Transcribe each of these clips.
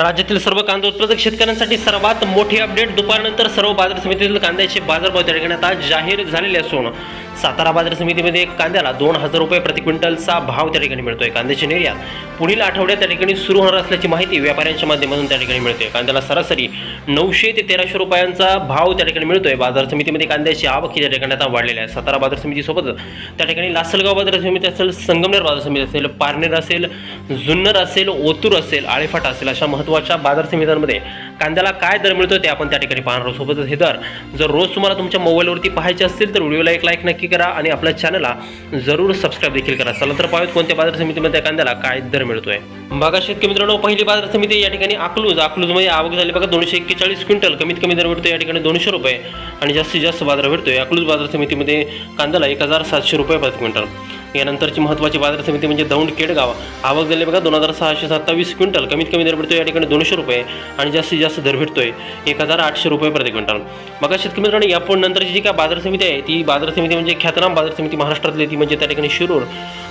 राज्यातील सर्व कांदा उत्पादक शेतकऱ्यांसाठी सर्वात मोठी अपडेट दुपारनंतर सर्व बाजार समितीतील कांद्याचे बाजारभाव त्या ठिकाणी आता जाहीर झालेले असून सातारा बाजार समितीमध्ये कांद्याला दोन हजार रुपये प्रति क्विंटलचा भाव त्या ठिकाणी मिळतोय. कांद्याची निर्यात पुढील आठवड्यात त्या ठिकाणी सुरू होणार असल्याची माहिती व्यापाऱ्यांच्या माध्यमातून त्या ठिकाणी मिळते कांद्याला सरासरी नऊशे ते तेराशे रुपयांचा भाव त्या ठिकाणी मिळतोय. बाजार समितीमध्ये कांद्याची आवक ही त्या ठिकाणी आता वाढलेली आहे. सातारा बाजार समितीसोबत त्या ठिकाणी लासलगाव बाजार समिती असेल संगमनेर बाजार समिती असेल पारनेर असेल जुन्नर असेल ओतूर असेल आळेफाटा असेल अशा महत्त्वाच्या बाजार समित्यांमध्ये कांद्याला काय दर मिळतो ते आपण त्या ठिकाणी पाहणार आहोत. सोबतच हे दर जर रोज तुम्हाला तुमच्या मोबाईलवरती पाहायचे असतील तर व्हिडिओला एक लाईक नक्की करा आणि आपल्या चॅनलला जरूर सबस्क्राईब देखील करा. चला तर पाहूयात कोणत्या बाजार समितीमध्ये कांद्याला काय दर मिळतोय. बघा शेतकरी मित्रांनो पहिली बाजार समिती या ठिकाणी अकलूज. अकलूजमध्ये आवक झाली. बघा दोनशे एक्केचाळीस क्विंटल कमीत कमी दर भेटतो या ठिकाणी दोनशे रुपये आणि जास्तीत जास्त बाजार भेटतोय अकलूज बाजार समितीमध्ये कांद्याला एक हजार सातशे रुपये प्रति क्विंटल. यानंतरची महत्त्वाची बाजार समिती म्हणजे दौंड केडगाव. आवक झाली बघा दोन हजार सहाशे सत्तावीस क्विंटल. कमीत कमी दर भेटतो या ठिकाणी दोनशे रुपये आणि जास्तीत जास्त दर भेटतोय एक हजार आठशे रुपये प्रति क्विंटल. बघा शेतकरी मित्रांनो यापुढे नंतरची जी काय बाजार समिती आहे ती बाजार समिती म्हणजे ख्यातनाम बाजार समिती महाराष्ट्रातली ती म्हणजे त्या ठिकाणी शिरूर.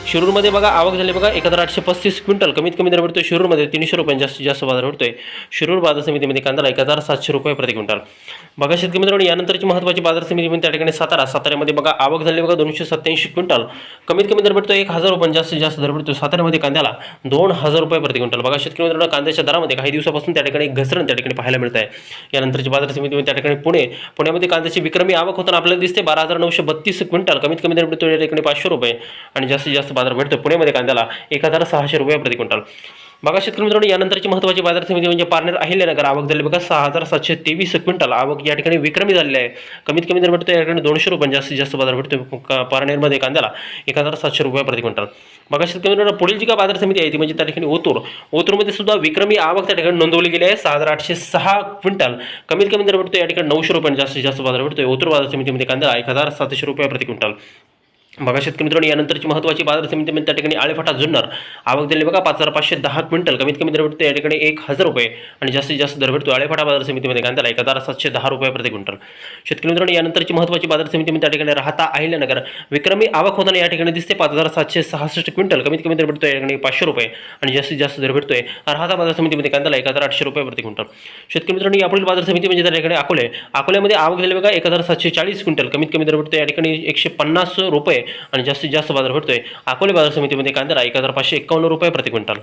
शिरूरमध्ये बघा आवक झाली बघा एक हजार आठशे पस्तीस क्विंटल. कमीत कमी दर भेटतोय शिरूरमध्ये तीनशे रुपये जास्तीत जास्त बाजार भेटतोय. शिरूर बाजार समितीमध्ये कांदा एक हजार सातशे रुपये प्रति क्विंटल. बघा शेतकरी मित्रांनो यानंतरची महत्त्वाची बाजार समिती म्हणजे त्या ठिकाणी सातारा. साताऱ्यामध्ये बघा आवक झाली बघा दोनशे सत्त्याऐंशी क्विंटल. कमीत कमी दर भेटतो एक हजार रुपये जास्तीत जास्त दर भेटतो साताऱ्यामध्ये कांद्याला दोन हजार रुपये प्रति क्विंटल. बघा शेतकरी मित्रांनो कांद्याच्या दरामध्ये काही दिवसापासून त्या ठिकाणी घसरण त्या ठिकाणी पाहायला मिळत आहे. यानंतरची बाजार समिती त्या ठिकाणी पुणे पुण्यामध्ये कांद्याची विक्रमी आवक होताना आपल्याला दिसते. बारा हजार नऊशे बत्तीस क्विंटल कमीत कमी दर भेटतो या ठिकाणी पाचशे रुपये आणि जास्तीत जास्त बाजार भेटतो पुण्यामध्ये कांद्याला एक हजार सहाशे रुपये प्रति क्विंटल. बघा शेतकरी मित्रांनो यानंतरची महत्त्वाची बाजार समिती म्हणजे पारनेर अहिल्यानगर. आवक झाली. बघा सहा हजार सातशे तेवीस क्विंटल आवक या ठिकाणी विक्रमी झालेली आहे. कमीत कमी दर भेटतो या ठिकाणी दोनशे रुपये जास्तीत जास्त बाजार भेटतो पारनेरमध्ये कांद्याला एक हजार सातशे रुपये प्रति क्विंटल. बघा शेतकरी मित्रांनो पुढील जी का बाजार समिती आहे ती म्हणजे त्या ठिकाणी ओतूर. ओतूरमध्ये सुद्धा विक्रमी आवक त्या ठिकाणी नोंदवली गेली आहे. सहा हजार आठशे सहा क्विंटल कमीत कमी दर भेटतो या ठिकाणी नऊशे रुपये जास्तीत जास्त बाजार भेटतो ओतूर बाजार समितीमध्ये कांदा एक हजार सातशे रुपये प्रति क्विंटल. बघा शेतकरी मित्रांनो यानंतरची महत्त्वाची बाजार समिती म्हणजे त्या ठिकाणी आळेफाटा जुन्नर. आवक दिली बघा पाच हजार पाचशे दहा क्विंटल. कमीत कमी दर भेटतो या ठिकाणी एक हजार रुपये. आणि जास्तीत जास्त दर भेटतो आळेफाटा बाजार समितीमध्ये कांद्याला एक हजार सातशे दहा रुपये प्रति क्विंटल. शेतकरी मित्रांनो यानंतरची महत्त्वाची बाजार समिती म्हणजे त्या ठिकाणी राहता अहिल्यानगर. विक्रमी आवक होताना या ठिकाणी दिसते पाच हजार सातशे सहासष्ट क्विंटल. कमीत कमी दर भेटतो या ठिकाणी पाचशे रुपये. आणि जास्तीत जास्त दर भेटतोय राहता बाजार समितीमध्ये कांद्याला एक हजार आठशे रुपये प्रति क्विंटल. शेतकरी मित्रांनो यापुढील बाजार समिती म्हणजे त्या ठिकाणी अकोले. अकोल्यामध्ये आवक झाली बघा एक हजार सातशे चाळीस क्विंटल. कमीत कमी दर भेटतो या ठिकाणी एकशे पन्नास रुपये. आणि जास्तीत जास्त बाजार भेटतोय. अकोले बाजार समितीमध्ये कांदा एक हजार पाचशे एकावन्न रुपये प्रति क्विंटल.